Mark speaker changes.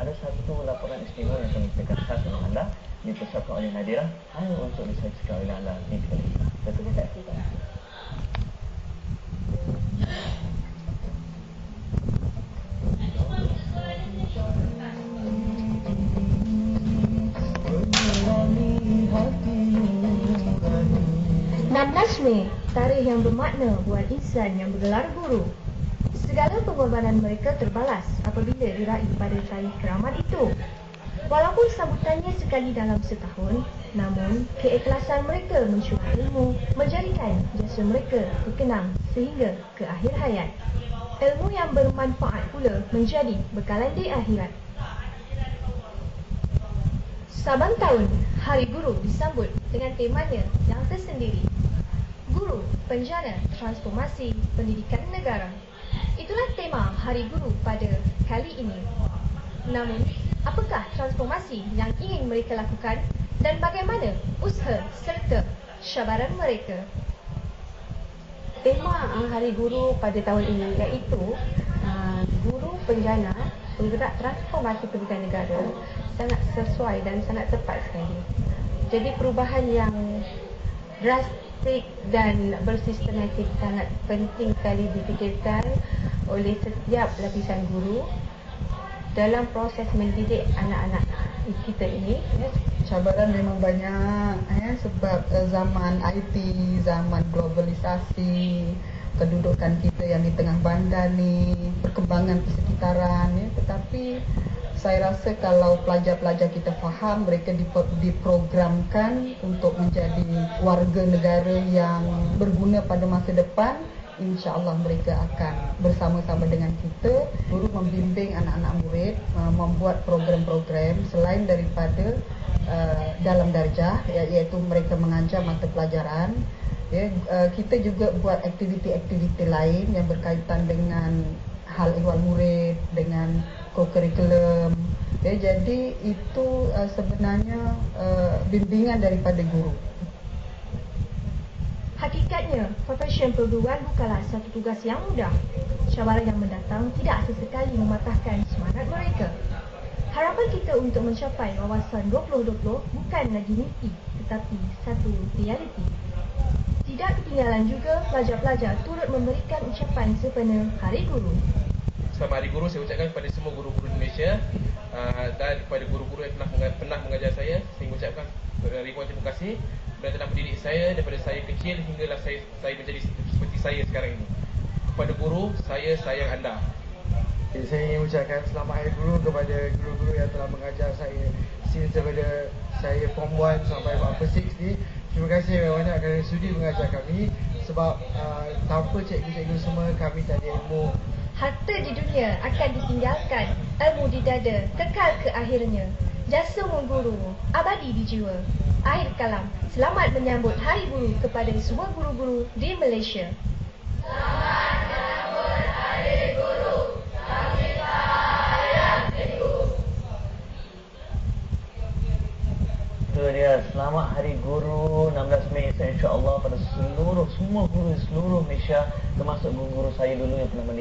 Speaker 1: ada satu laporan istimewa yang kami tekan khas untuk anda dipersatukan oleh Nadira hanya untuk disajikan oleh anda di sekali. Betul tak? Betul.
Speaker 2: Mei, tarikh yang bermakna buat insan yang bergelar guru. Segala pengorbanan mereka terbalas apabila diraih pada tarikh keramat itu. Walaupun sambutannya sekali dalam setahun, namun keikhlasan mereka mencuri ilmu menjadikan jasa mereka dikenang sehingga ke akhir hayat. Ilmu yang bermanfaat pula menjadi bekalan di akhirat. Saban tahun, Hari Guru disambut dengan temanya yang tersendiri Guru, Penjana, Transformasi Pendidikan Negara. Tema Hari Guru pada kali ini. Namun, apakah transformasi yang ingin mereka lakukan dan bagaimana usaha serta syabaran mereka?
Speaker 3: Tema uh, Hari Guru pada tahun ini iaitu uh, Guru Penjana Penggerak Transformasi Pendidikan Negara sangat sesuai dan sangat tepat sekali. Jadi perubahan yang sistematik dan bersistematik sangat penting sekali dipikirkan oleh setiap lapisan guru dalam proses mendidik anak-anak kita ini.
Speaker 4: Cabaran memang banyak ya, sebab uh, zaman IT, zaman globalisasi, kedudukan kita yang di tengah bandar ni, perkembangan persekitaran ya, tetapi saya rasa kalau pelajar-pelajar kita faham mereka diprogramkan untuk menjadi warga negara yang berguna pada masa depan insyaallah mereka akan bersama-sama dengan kita guru membimbing anak-anak murid uh, membuat program-program selain daripada uh, dalam darjah iaitu mereka mengajar mata pelajaran ya uh, kita juga buat aktiviti-aktiviti lain yang berkaitan dengan hal ehwal murid dengan co-curriculum ya, jadi itu uh, sebenarnya uh, bimbingan daripada guru
Speaker 2: Hakikatnya, profesion perguruan bukanlah satu tugas yang mudah. Cabaran yang mendatang tidak sesekali mematahkan semangat mereka. Harapan kita untuk mencapai wawasan 2020 bukan lagi mimpi, tetapi satu realiti. Tidak ketinggalan juga pelajar-pelajar turut memberikan ucapan sempena Hari Guru
Speaker 5: selamat hari guru saya ucapkan kepada semua guru-guru Indonesia uh, dan kepada guru-guru yang pernah pernah mengajar saya saya mengucapkan ribuan terima kasih kerana telah mendidik saya daripada saya kecil hinggalah saya saya menjadi seperti saya sekarang ini. Kepada guru saya sayang anda.
Speaker 6: Okay, saya ingin ucapkan selamat hari guru kepada guru-guru yang telah mengajar saya. Since daripada saya form 1 sampai form 6 ni terima kasih banyak kerana sudi mengajar kami. Sebab uh, tanpa cikgu-cikgu semua kami tak ada ilmu.
Speaker 2: Harta di dunia akan ditinggalkan, ilmu di dada kekal ke akhirnya. Jasa mengguru, abadi di jiwa. Akhir kalam, selamat menyambut Hari Guru kepada semua guru-guru di Malaysia. Selamat menyambut Hari Guru. Kami sayang cikgu.
Speaker 1: Itu dia, selamat Hari Guru 16 Mei insya-Allah pada seluruh semua guru seluruh Malaysia termasuk guru-guru saya dulu yang pernah mendidik